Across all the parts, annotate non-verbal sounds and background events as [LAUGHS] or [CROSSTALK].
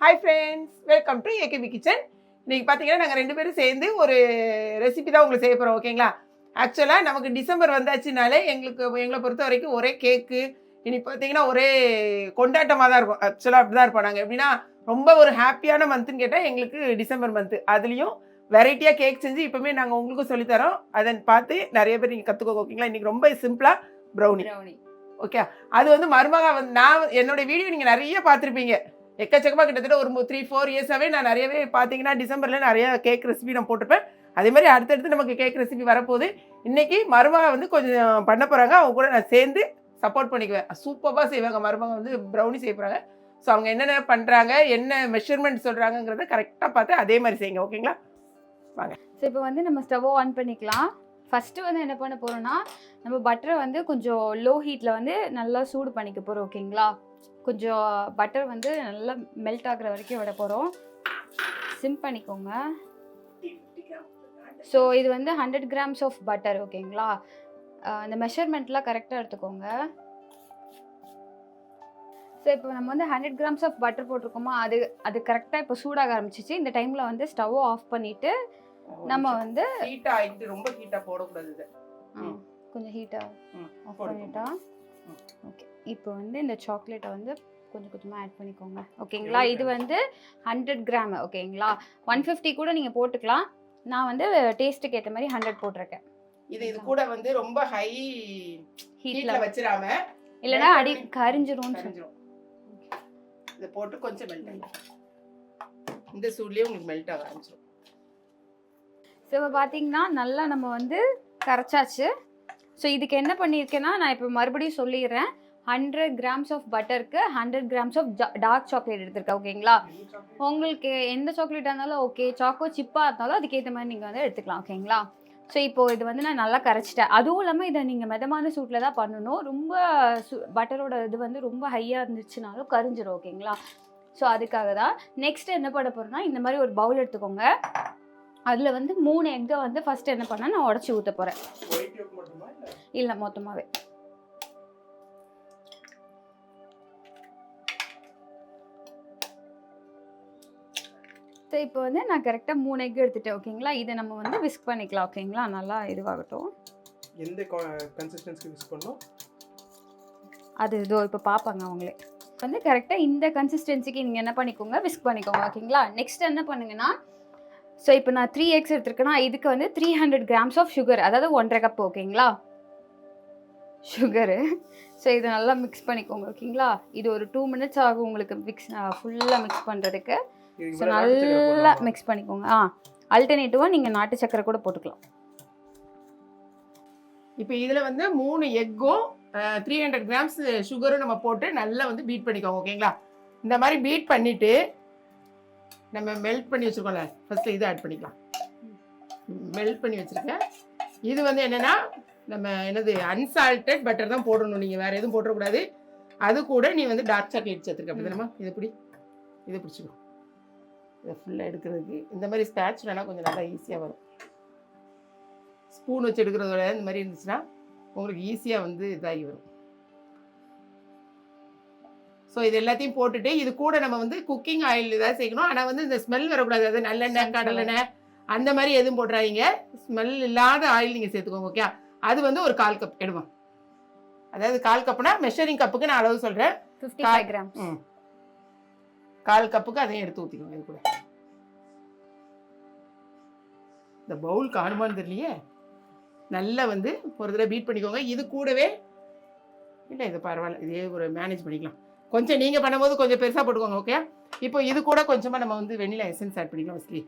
Hi friends welcome to AKP kitchen இன்னைக்கு பார்த்தீங்கன்னா நாங்கள் ரெண்டு பேரும் சேர்ந்து ஒரு ரெசிபி தான் உங்களுக்கு செய்ய போகிறோம் ஓகேங்களா? ஆக்சுவலாக நமக்கு டிசம்பர் வந்தாச்சுனாலே எங்களுக்கு எங்களை பொறுத்த வரைக்கும் ஒரே கேக்கு இனி பார்த்தீங்கன்னா ஒரே கொண்டாட்டமாக தான் இருக்கும். ஆக்சுவலாக அப்படி தான் இருப்போம் நாங்கள் எப்படின்னா ரொம்ப ஒரு ஹாப்பியான மந்த்துன்னு கேட்டால் எங்களுக்கு டிசம்பர் மந்த்து அதுலேயும் வெரைட்டியாக கேக் செஞ்சு இப்போவுமே நாங்கள் உங்களுக்கும் சொல்லித்தரோம். அதை பார்த்து நிறைய பேர் நீங்கள் கற்றுக்கோ ஓகேங்களா? இன்றைக்கி ரொம்ப சிம்பிளாக ப்ரௌனி ப்ரௌனி ஓகே அது வந்து மருமகா வந்து நான் என்னோட வீடியோ நீங்கள் நிறைய பார்த்துருப்பீங்க. எக்கச்சக்கமாக கிட்டத்தட்ட ஒரு த்ரீ ஃபோர் இயர்ஸாகவே நான் நிறையவே பார்த்தீங்கன்னா டிசம்பரில் நிறைய கேக் ரெசிபி நான் போட்டிருப்பேன். அதே மாதிரி அடுத்தடுத்து நமக்கு கேக் ரெசிபி வரப்போகுது. இன்றைக்கி மருமக வந்து கொஞ்சம் பண்ண போகிறாங்க அவங்க கூட நான் சேர்ந்து சப்போர்ட் பண்ணிக்குவேன். சூப்பராக செய்வாங்க. மருமக வந்து ப்ரௌனி செய்ய போகிறாங்க ஸோ அவங்க என்னென்ன பண்ணுறாங்க என்ன மெஷர்மெண்ட் சொல்கிறாங்கங்கிறத கரெக்டாக பார்த்து அதே மாதிரி செய்யுங்க. ஓகேங்களா? ஸோ இப்போ வந்து நம்ம ஸ்டவ்வை ஆன் பண்ணிக்கலாம். ஃபஸ்ட்டு வந்து என்ன பண்ண போகிறோம்னா நம்ம பட்டரை வந்து கொஞ்சம் லோ ஹீட்டில் வந்து நல்லா சூடு பண்ணிக்க போகிறோம் ஓகேங்களா? கொஞ்சம் பட்டர் வந்து நல்லா மெல்ட் ஆகுற வரைக்கும் விட போகிறோம் சிம் பண்ணிக்கோங்க. ஸோ இது வந்து ஹண்ட்ரட் கிராம்ஸ் ஆஃப் பட்டர் ஓகேங்களா அஹ் இந்த மெஷர்மெண்ட்லாம் கரெக்டாக எடுத்துக்கோங்க. ஸோ இப்போ நம்ம வந்து ஹண்ட்ரட் கிராம்ஸ் ஆஃப் பட்டர் போட்டிருக்கோமா? அது அது கரெக்டாக இப்போ சூடாக ஆரம்பிச்சிச்சு. இந்த டைமில் வந்து ஸ்டவ் ஆஃப் பண்ணிவிட்டு நம்ம வந்து ஹீட்டாக ஆகிட்டு ரொம்ப ஹீட்டாக போடக்கூடாது கொஞ்சம் ஹீட்டாக ஆஃப். பண்ணிட்டா. ஓகே இப்போ வந்து இந்த சாக்லேட்டை வந்து கொஞ்சம் கொஞ்சமாக ஆட் பண்ணிக்கோங்க. ஓகேங்களா இது வந்து ஹண்ட்ரட் கிராம் ஓகேங்களா ஒன் ஃபிஃப்டி கூட நீங்கள் போட்டுக்கலாம். நான் வந்து டேஸ்ட்டுக்கு ஏற்ற மாதிரி ஹண்ட்ரட் போட்டிருக்கேன். இது இது கூட வந்து ரொம்ப ஹை ஹீட்ல வச்சிராம melt அடி சொல்லி. கரைஞ்சிரும். இதை போட்டு கொஞ்சம் மெல்ட் ஆகும் இந்த சூட்லயே உங்களுக்கு மெல்ட் ஆக ஆரம்பிச்சிடும் ஸோ இப்போ பார்த்தீங்கன்னா நல்லா நம்ம வந்து கரைச்சாச்சு. ஸோ இதுக்கு என்ன பண்ணியிருக்கேன்னா நான் இப்போ மறுபடியும் சொல்லிடுறேன். Hundred grams of பட்டருக்கு hundred grams of dark chocolate எடுத்திருக்கேன் ஓகேங்களா உங்களுக்கு எந்த சாக்லேட்டாக இருந்தாலும் ஓகே சாக்கோ சிப்பாக இருந்தாலும் அதுக்கேற்ற மாதிரி நீங்கள் வந்து எடுத்துக்கலாம் ஓகேங்களா ஸோ இப்போது இது வந்து நான் நல்லா கரைச்சிட்டேன். அதுவும் இல்லாமல் இதை நீங்கள் மிதமான சூட்டில் தான் பண்ணணும். ரொம்ப சு பட்டரோட இது வந்து ரொம்ப ஹையாக இருந்துச்சுனாலும் கரிஞ்சிரும் ஓகேங்களா ஸோ அதுக்காக தான் நெக்ஸ்ட் என்ன பண்ண போகிறேன்னா இந்த மாதிரி ஒரு பவுல் எடுத்துக்கோங்க. அதில் வந்து மூணு எக்கை வந்து ஃபஸ்ட்டு என்ன பண்ணேன் நான் உடச்சி ஊற்ற போகிறேன் இல்லை? மொத்தமாகவே ஸோ இப்போ வந்து நான் கரெக்டாக மூணு எக் எடுத்துட்டேன் ஓகேங்களா இதை நம்ம வந்து விஸ்க் பண்ணிக்கலாம் ஓகேங்களா நல்லா இதுவாகட்டும். எந்த கன்சிஸ்டன்சிக்கு மிக்ஸ் பண்ணோம் அது இதோ இப்போ பார்ப்பாங்க அவங்களே. வந்து கரெக்டாக இந்த கன்சிஸ்டன்சிக்கு நீங்கள் என்ன பண்ணிக்கோங்க விஸ்க் பண்ணிக்கோங்க ஓகேங்களா நெக்ஸ்ட் என்ன பண்ணுங்கன்னா ஸோ இப்போ நான் த்ரீ எக்ஸ் எடுத்திருக்கேன்னா இதுக்கு வந்து three hundred grams of sugar அதாவது ஒன்றரை கப் ஓகேங்களா சுகரு ஸோ இதை நல்லா மிக்ஸ் பண்ணிக்கோங்க ஓகேங்களா இது ஒரு டூ மினிட்ஸ் ஆகும் உங்களுக்கு மிக்ஸ் ஃபுல்லாக மிக்ஸ் பண்ணுறதுக்கு ஸோ நல்லா? மிக்ஸ் பண்ணிக்கோங்க. ஆ அல்டர்னேட்டிவாக நீங்கள் நாட்டு சக்கரை கூட போட்டுக்கலாம். இப்போ இதுல வந்து மூணு எக்கும் த்ரீ ஹண்ட்ரட் கிராம்ஸ் சுகரும் நம்ம போட்டு நல்லா வந்து பீட் பண்ணிக்கோங்க ஓகேங்களா இந்த மாதிரி பீட் பண்ணிட்டு நம்ம மெல்ட் பண்ணி வச்சிருக்கோம்ல ஃபர்ஸ்ட் இது ஆட் பண்ணிக்கலாம். மெல்ட் பண்ணி வச்சிருக்கேன். இது வந்து என்னன்னா நம்ம என்னது அன்சால்டட் பட்டர் தான் போடணும். நீங்க வேற எதுவும் போட்டுறக்கூடாது. அது கூட நீ வந்து டார்க் சாக்லேட் சேர்த்துருக்க அப்படி தானேம்மா இது பிடி இதை பிடிச்சிக்கோ. இதை ஃபுல்லாக எடுக்கிறதுக்கு. இந்த மாதிரி ஸ்பேட்ச்லனா கொஞ்சம் நல்லா ஈஸியாக வரும். ஸ்பூன் வச்சு எடுக்கிறதோட இந்த மாதிரி இருந்துச்சுன்னா உங்களுக்கு ஈஸியாக வந்து இதாகி வரும். ஸோ இது எல்லாத்தையும் போட்டுட்டு இது கூட நம்ம வந்து குக்கிங் ஆயில் ஏதாவது சேர்க்கணும். ஆனால் வந்து இந்த ஸ்மெல் வரக்கூடாது. அது நல்லெண்ணெய். கடலெண்ணெய் அந்த மாதிரி எதுவும் போட்டுறாதீங்க. ஸ்மெல் இல்லாத ஆயில் நீங்கள் சேர்த்துக்கோங்க ஓகே அது வந்து ஒரு கால் கப் எடுமா? அதாவது கால் கப்புனா மெஷரிங் கப்புக்கு நான் அளவு சொல்கிறேன் ஃபிஃப்டி ஃபைவ் கிராம்ஸ் ம். கால் கப்புக்கு அதையும் எடுத்து ஊற்றிக்கோங்க இது கூட. இந்த பவுல் காணுமான்னு தெரியலையே? நல்லா வந்து ஒரு தடவை பீட் பண்ணிக்கோங்க. இது கூடவே இல்லை இது பரவாயில்ல இதே ஒரு மேனேஜ் பண்ணிக்கலாம். கொஞ்சம் நீங்கள் பண்ணும்போது கொஞ்சம் பெருசாக போட்டுக்கோங்க ஓகே இப்போ இது கூட கொஞ்சமாக நம்ம வந்து வெண்ணிலா எசன்ஸ் ஆட் பண்ணிக்கலாம் வசலி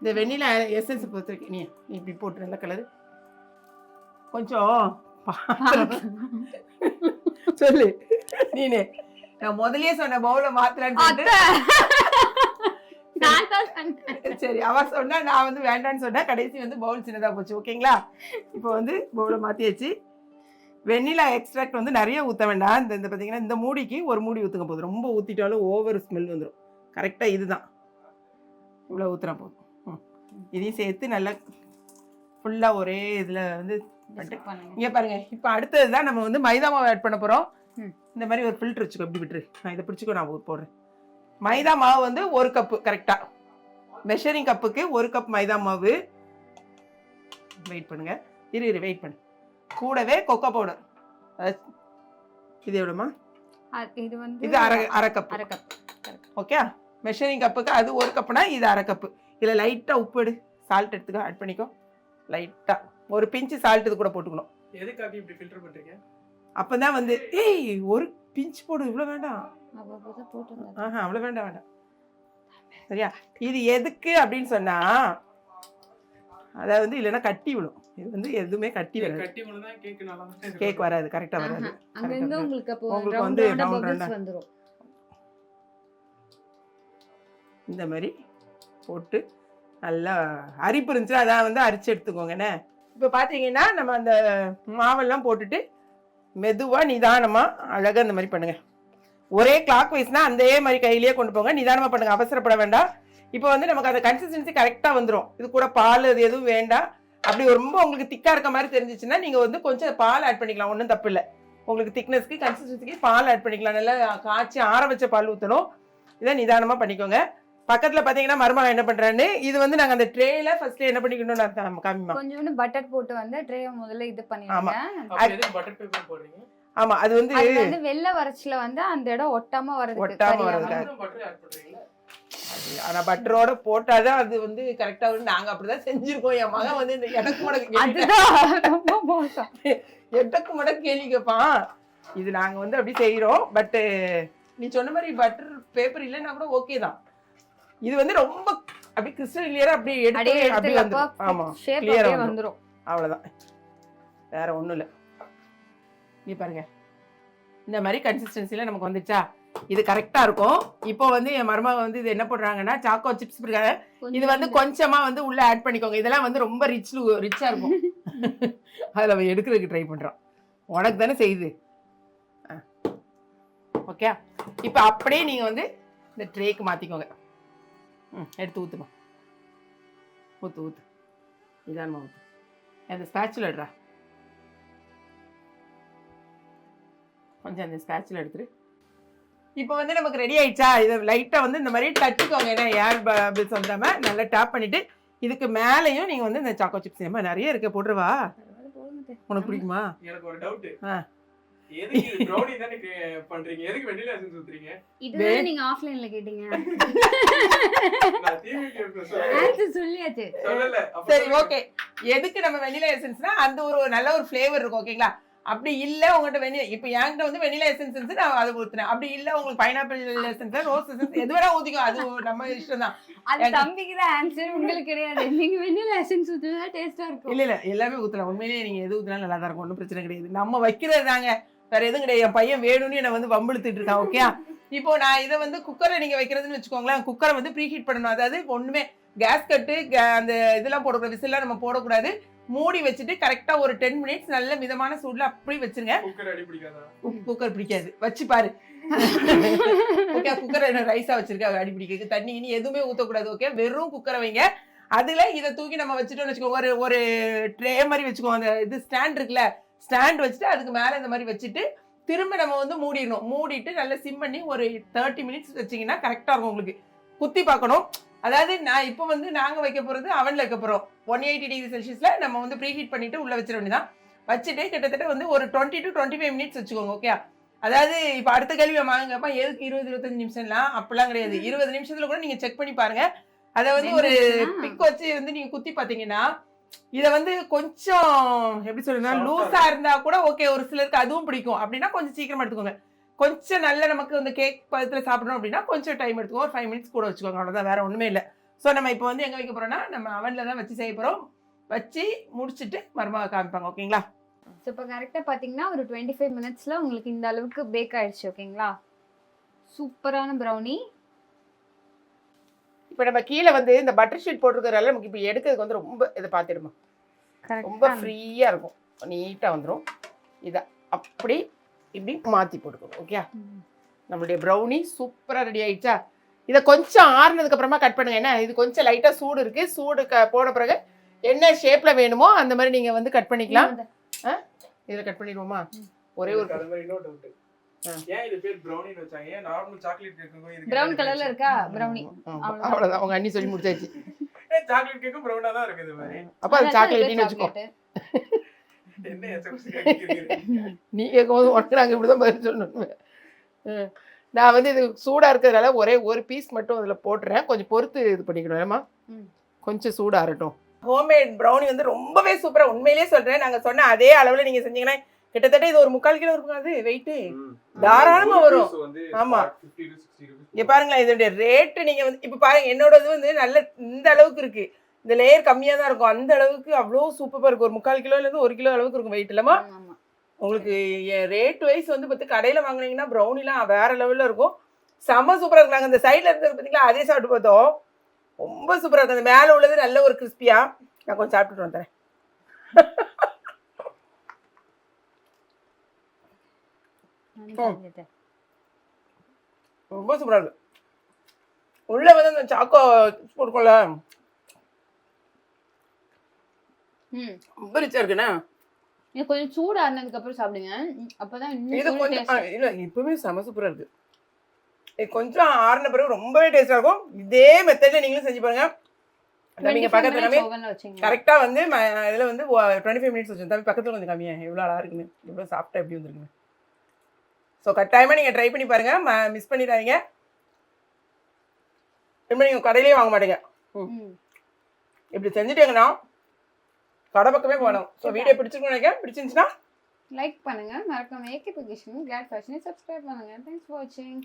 இந்த வெண்ணிலா எசன்ஸ் பொறுத்த வரைக்கும் நீ நீ இப்படி போட்டு நல்ல கலரு கொஞ்சம் சொல்லு. நீனு. நான் முதல்லயே சொன்ன பவுல சொன்னேன். சரி அவ சொன்னா நான் வந்து வேண்டாம்னு சொன்னா கடைசி வந்து பவுல் சின்னதா போச்சு ஓகேங்களா? இப்போ வந்து பவுலை மாத்தியாச்சு. வெண்ணிலா எக்ஸ்ட்ராக்ட் வந்து நிறைய ஊற்ற வேண்டாம். இந்த இந்த பார்த்தீங்கன்னா இந்த மூடிக்கு ஒரு மூடி ஊற்றுங்க போதும். ரொம்ப ஊற்றிட்டாலும் ஓவர் ஸ்மெல் வந்துடும் கரெக்டாக இதுதான். இவ்வளோ ஊற்றுனா போதும். இதையும் சேர்த்து நல்லா ஃபுல்லாக ஒரே இதில் வந்து இங்கே பாருங்க. இப்போ அடுத்தது தான் நம்ம வந்து மைதா மாவு ஆட் பண்ண போகிறோம். இந்த மாதிரி ஒரு ஃபில்டர் வச்சுக்கோ இப்படி விட்டுரு. நான் இதை பிடிச்சிக்கோ நான் போடுறேன். மைதா மாவு வந்து ஒரு கப்பு கரெக்டாக மெஷரிங் கப்புக்கு ஒரு கப் மைதா மாவு. வெயிட் பண்ணுங்க. இரு இரு வெயிட் பண்ணு. கூடவே கொக்கோ பவுடர் இது எவ்வளோமா இது வந்து இது அரை அரை கப் அரை கப் ஓகே மெஷரிங் கப்புக்கு அது ஒரு கப்புனா இது அரை கப்பு இதில் லைட்டாக உப்பு எடு. சால்ட் எடுத்துக்கோ ஆட் பண்ணிக்கோ. லைட்டாக ஒரு பிஞ்சு சால்ட் இது கூட போட்டுக்கணும். எதுக்காக இப்படி ஃபில்டர் பண்றீங்க அப்போ தான் வந்து ஏய் ஒரு பிஞ்சு போடு இவ்வளோ வேண்டாம். ஆஹா அவ்வளோ வேண்டாம் வேண்டாம். சரியா? இது எதுக்கு அப்படின்னு சொன்னா அதாவது வந்து இல்லைன்னா கட்டி விடும். இது வந்து எதுவுமே கட்டி வராது. கேக் வராது கரெக்டாக ஆஹா, வராது. உங்களுக்கு வந்து ரவுண்டா இந்த மாதிரி போட்டு நல்லா அரிப்பு இருந்துச்சுன்னா அதான் வந்து அரிச்சு எடுத்துக்கோங்கண்ணே இப்போ பார்த்தீங்கன்னா நம்ம அந்த மாவெல்லாம் போட்டுட்டு மெதுவாக நிதானமாக அழகாக இந்த மாதிரி பண்ணுங்கள் ஒரே கிளாக் வைஸ்னால் அதே மாதிரி கையிலேயே கொண்டு போங்க. நிதானமாக பண்ணுங்கள் அவசரப்பட வேண்டாம். இப்போ வந்து நமக்கு அந்த கன்சிஸ்டன்சி கரெக்டாக வந்துடும் இது கூட பால் அது எதுவும் வேண்டாம். அப்படி ரொம்ப உங்களுக்கு திக்காக இருக்க மாதிரி தெரிஞ்சிச்சுன்னா நீங்கள் வந்து கொஞ்சம் பால் ஆட் பண்ணிக்கலாம். ஒன்றும் தப்பு இல்லை. உங்களுக்கு திக்னஸ்க்கு கன்சிஸ்டன்சிக்கு பால் ஆட் பண்ணிக்கலாம். நல்லா காய்ச்சி ஆற வச்ச பால் ஊற்றணும் இதை நிதானமாக பண்ணிக்கோங்க. பக்கத்தில் பார்த்தீங்கன்னா மருமகன் என்ன பண்ணுறான்னு இது வந்து நாங்கள் அந்த ட்ரேயில் ஃபர்ஸ்ட்ல என்ன பண்ணிக்கணும்னு நான் காமிமா கொஞ்சோண்டு பட்டர் போட்டு வந்து ட்ரே முதல்ல இது பண்ணிடுங்க. பட்டர் பேப்பர் போடுறீங்க? ஆமாம் அது வந்து அது வந்து வெள்ளை வறட்சில வந்து அந்த இடம் ஒட்டாம வரதுக்கு ஒட்டாம பண்றீங்களா? ஆனால் பட்டரோட போட்டாதான் அது வந்து கரெக்டாக வரும். நாங்கள் அப்படி தான் செஞ்சுருக்கோம். என் மகன் வந்து இந்த எனக்கு முடக்கு அதுதான் ரொம்ப மோசம். எட்டக்கு முடக்கு கேள்வி கேட்பான் இது நாங்கள் வந்து அப்படி செய்கிறோம் பட்டு நீ சொன்ன மாதிரி பட்டர் பேப்பர் இல்லைன்னா கூட ஓகே தான். இது வந்து ரொம்ப அப்படி கிறிஸ்டல் கிளியரா அப்படி எடுத்து அப்படியே அப்படி வந்துரும். ஆமா வந்துரும். வந்துரும். அவ்வளவுதான். வேற ஒண்ணும் இல்ல. நீ பாருங்க. இந்த மாதிரி கன்சிஸ்டன்சில நமக்கு வந்துச்சா? இது கரெக்டா இருக்கும். இப்போ வந்து என் மருமக வந்து இது என்ன போடுறாங்கன்னா சாக்கோ சிப்ஸ் இருக்காங்க. இது வந்து கொஞ்சமா வந்து உள்ள ஆட் பண்ணிக்கோங்க. இதெல்லாம் வந்து ரொம்ப ரிச் ரிச்சா இருக்கும். [LAUGHS] அதில் அவன் எடுக்கிறதுக்கு ட்ரை பண்றான் உனக்கு தானே செய்யுது. ஓகே இப்போ அப்படியே நீங்க வந்து இந்த ட்ரேக்கு மாத்திக்கோங்க. ம் எடுத்து ஊத்துமா ஊத்து ஊத்து நிதானமா ஊத்து அந்த ஸ்பேச்சுல எடுறா கொஞ்சம் அந்த ஸ்பேச்சுல எடுத்துரு இப்போ வந்து நமக்கு ரெடி ஆயிடுச்சா இதை லைட்டாக வந்து இந்த மாதிரி தட்டிக்கோங்க ஏன்னா ஏர் பபிள்ஸ் வந்துடாம நல்லா டேப் பண்ணிட்டு இதுக்கு மேலேயும் நீங்கள் வந்து இந்த சாக்கோ சிப்ஸ் நிறைய இருக்கு போட்டுருவா உனக்கு பிடிக்குமா எனக்கு ஒரு டவுட் ஆ. எதுக்கு இது ப்ரௌனி தானே கே- பண்றீங்க? எதுக்கு வெண்ணிலா எசன்ஸ் ஊத்துறீங்க இதுதான் நீங்க ஆஃப்லைன்ல கேட்டீங்க. நான் டிவி சொல்லல ஆன்சர் சொல்லியாச்சு. சொல்லல. அப்ப சரி சொல்லுங்க. ஓகே எதுக்கு நம்ம வெனிலா எசன்ஸ்னா அந்த ஒரு நல்ல ஒரு ஃப்ளேவர் இருக்கும் ஓகேங்களா அப்படி இல்ல உங்ககிட்ட வெனிலா இப்போ என்கிட்ட வந்து வெனிலா எசன்ஸ் நான் அதை ஊத்துனேன். அப்படி இல்ல உங்களுக்கு பைனாப்பிள் எசன்ஸ் ரோஸ் எசன்ஸ் எது வேணா ஊத்திக்கோ. அது நம்ம இஷ்டம் தான் அது தம்பிக்கு தான் ஆன்சர் உங்களுக்கு கிடையாது. நீங்க வெண்ணிலா எசன்ஸ் ஊத்துனா டேஸ்டா இருக்கும். இல்ல இல்ல எல்லாமே ஊத்தலாம். உண்மையிலேயே நீங்க எது ஊத்தினாலும் நல்லா தான் இருக்கும். ஒன்றும் பிரச்சனை கிடையாது. நம்ம வைக்கிறது தாங்க. வேற எதுவும் கிடையாது. என் பையன் வேணும்னு என்னை வந்து வம்பிழுத்துட்டு இருக்கான் ஓகே இப்போ நான் இதை வந்து குக்கர்ல நீங்க வைக்கிறதுன்னு வச்சுக்கோங்களேன் குக்கரை வந்து ப்ரீ ஹீட் பண்ணணும். அதாவது ஒண்ணுமே கேஸ் கட்டு அந்த இதெல்லாம் போடக்கூடாது விசில்லாம் நம்ம போடக்கூடாது. மூடி வச்சுட்டு கரெக்டா ஒரு டென் மினிட்ஸ் நல்ல மிதமான சூட்ல அப்படி வச்சிருங்க. குக்கர் பிடிக்காதா? குக்கர் வச்சு பாரு. ஓகே குக்கர் ரைஸா வச்சிருக்க? அடி பிடிக்க தண்ணி இனி எதுவுமே ஊத்தக்கூடாது ஓகே வெறும் குக்கரை வைங்க. அதுல இதை தூக்கி நம்ம வச்சுட்டோம்னு வச்சுக்கோங்க. ஒரு ஒரு ட்ரே மாதிரி வச்சுக்கோங்க. அந்த இது ஸ்டாண்ட் இருக்குல்ல ஸ்டாண்ட் வச்சுட்டு அதுக்கு மேல இந்த மாதிரி வச்சுட்டு திரும்ப நம்ம வந்து மூடிடணும். மூடிட்டு நல்லா சிம் பண்ணி ஒரு தேர்ட்டி மினிட்ஸ் வச்சீங்கன்னா கரெக்டா இருக்கும் உங்களுக்கு. குத்தி பார்க்கணும். அதாவது நான் இப்போ வந்து நாங்க வைக்க போறது அவன்ல வைக்க போறோம். ஒன் எயிட்டி டிகிரி செல்சியஸ்ல நம்ம வந்து ப்ரீ ஹீட் பண்ணிட்டு உள்ள வச்சிட வேண்டியதான் வச்சுட்டு கிட்டத்தட்ட வந்து ஒரு twenty to twenty five minutes வச்சுக்கோங்க ஓகே அதாவது இப்போ அடுத்த கேள்வி வாங்கப்பா எதுக்கு இருபது இருபத்தஞ்சு நிமிஷம்லாம்? அப்படிலாம் கிடையாது. இருபது நிமிஷத்துல கூட நீங்க செக் பண்ணி பாருங்க. அதை வந்து ஒரு? பிக் வச்சு வந்து நீங்க குத்தி பாத்தீங்கன்னா இதை வந்து கொஞ்சம் எப்படி Soft-ஆ லூஸா இருந்தா கூட ஓகே ஒரு சிலருக்கு அதுவும் பிடிக்கும். அப்படின்னா கொஞ்சம் சீக்கிரமா எடுத்துக்கோங்க. கொஞ்சம் நல்ல நமக்கு இந்த கேக் பதத்துல சாப்பிடணும் அப்படின்னா கொஞ்சம் டைம் எடுத்துக்கோ ஒரு ஃபைவ் மினிட்ஸ் கூட வச்சுக்கோங்க. அவ்வளவுதான் வேற ஒண்ணுமே இல்லை. ஸோ நம்ம இப்போ வந்து எங்க வைக்க போறோம்னா நம்ம அவன்ல தான் வச்சு செய்ய போறோம். வச்சு முடிச்சிட்டு மருமக காமிப்பாங்க ஓகேங்களா ஸோ இப்போ கரெக்டாக பார்த்தீங்கன்னா ஒரு டுவெண்ட்டி ஃபைவ் மினிட்ஸில் உங்களுக்கு இந்த அளவுக்கு பேக் ஆயிடுச்சு ஓகேங்களா சூப்பரான ப்ரௌனி இப்போ நம்ம கீழே வந்து இந்த பட்டர் ஷீட் போட்டிருக்கிறதால நமக்கு இப்போ எடுக்கிறதுக்கு வந்து ரொம்ப இதை பார்த்துடுமா. ரொம்ப ஃப்ரீயாக இருக்கும். நீட்டாக வந்துடும் இதை அப்படி இப்படி மாற்றி போட்டுக்கணும் ஓகே நம்மளுடைய ப்ரௌனி சூப்பராக ரெடி ஆயிடுச்சா? இதை கொஞ்சம் ஆறுனதுக்கு அப்புறமா கட் பண்ணுங்க. என்ன? இது கொஞ்சம் லைட்டாக சூடு இருக்கு. சூடு க போன பிறகு என்ன ஷேப்பில் வேணுமோ அந்த மாதிரி நீங்கள் வந்து கட் பண்ணிக்கலாம். இதில் கட் பண்ணிடுவோமா? ஒரே ஒரு ஏன் இது பேர் வச்சாங்க? ஏன் நார்மல் சாக்லேட் கலர்ல இருக்கா? ஆமா, அவ்வளவுதான். அவங்க அண்ணி சொல்லி முடிச்சாச்சு. சாக்லேட் கேக்கும் ப்ரௌனா தான் இருக்கு இது மாதிரி. அப்ப அது சாக்லேட்னு வச்சுக்கோ. என்ன எச்சரிக்கை கேக்குறீங்க? நீ கேட்கும்போது உனக்கு நாங்கள் இப்படி தான் பதில் சொல்லணும். ம். நான் வந்து இது சூடாக இருக்கிறதுனால ஒரே ஒரு பீஸ் மட்டும் அதில் போட்டுறேன். கொஞ்சம் பொறுத்து இது பண்ணிக்கணும் ஏமா. கொஞ்சம் சூடாகட்டும் ஹோம்மேட் ப்ரௌனி வந்து ரொம்பவே சூப்பராக உண்மையிலேயே சொல்கிறேன் நாங்கள் சொன்ன அதே அளவில் நீங்கள் செஞ்சீங்கன்னா கிட்டத்தட்ட இது ஒரு முக்கால் கிலோ இருக்கும் அது வெயிட்டு. தாராளமா வரும். ஆமா. 50 to 60 rupees. இங்கே பாருங்களேன் இதோடைய ரேட்டு நீங்கள் வந்து இப்போ பாருங்க என்னோட இது வந்து நல்ல இந்த அளவுக்கு இருக்கு. இந்த லேயர் கம்மியாக தான் இருக்கும். அந்த அளவுக்கு அவ்வளோ சூப்பராக இருக்கும் ஒரு முக்கால் கிலோலேருந்து ஒரு கிலோ அளவுக்கு இருக்கும் வெயிட் இல்லைமா. ஆமா உங்களுக்கு ரேட் வைஸ் வந்து பார்த்து கடையில் வாங்குனீங்கன்னா ப்ரௌனிலாம் வேற லெவலில் இருக்கும். செம்ம சூப்பராக இருக்கும் நாங்கள் இந்த சைடில் இருந்தது பார்த்தீங்களா அதே சாப்பிட்டு பார்த்தோம். ரொம்ப சூப்பராக இருக்கும் அந்த மேலே உள்ளது நல்ல ஒரு கிறிஸ்பியாக நான் கொஞ்சம் சாப்பிட்டுட்டு வந்துறேன். [LAUGHS] ரொம்ப சூப்பராக இருக்கு. உள்ளே வந்து அந்த சாக்கோ ம். ரொம்ப ரிச்சாக இருக்குண்ணா. இது கொஞ்சம் சூடு ஆறுனதுக்கு அப்புறம் சாப்பிடுங்க. அப்பதான் இது கொஞ்சம். இல்லை இப்போவே செம சூப்பராக இருக்கு. இது கொஞ்சம் ஆறின பிறகு ரொம்பவே டேஸ்டாக இருக்கும். இதே மெத்தடில் நீங்களும் செஞ்சு பாருங்க. நீங்கள் 25 பக்கத்துல வச்சீங்க. கரெக்டாக வந்து இதில் வந்து டுவெண்ட்டி ஃபைவ் மினிட்ஸ் வச்சு தம்பி பக்கத்தில் கொஞ்சம் கம்மியாக எவ்வளோ அழகாக இருக்குன்னு எவ்வளோ சாஃப்டாக எப்படி வந்துருக்குன்னு. ஸோ கட்டாயமாக நீங்கள் ட்ரை பண்ணி பாருங்கள் மிஸ் பண்ணிடாதீங்க. இனிமேல் நீங்கள் கடையிலேயே வாங்க மாட்டீங்க. ம். இப்படி செஞ்சுட்டீங்கன்னா கடை பக்கமே போகணும். ஸோ வீடியோ பிடிச்சிருக்கோம் நினைக்கிறேன். பிடிச்சிருந்துச்சுன்னா லைக் பண்ணுங்க. மறக்காம ஏகே பொசிஷன் கிளாட் ஃபேஷனை சப்ஸ்கிரைப் பண்ணுங்க. தேங்க்ஸ் ஃபார் வாட்சிங்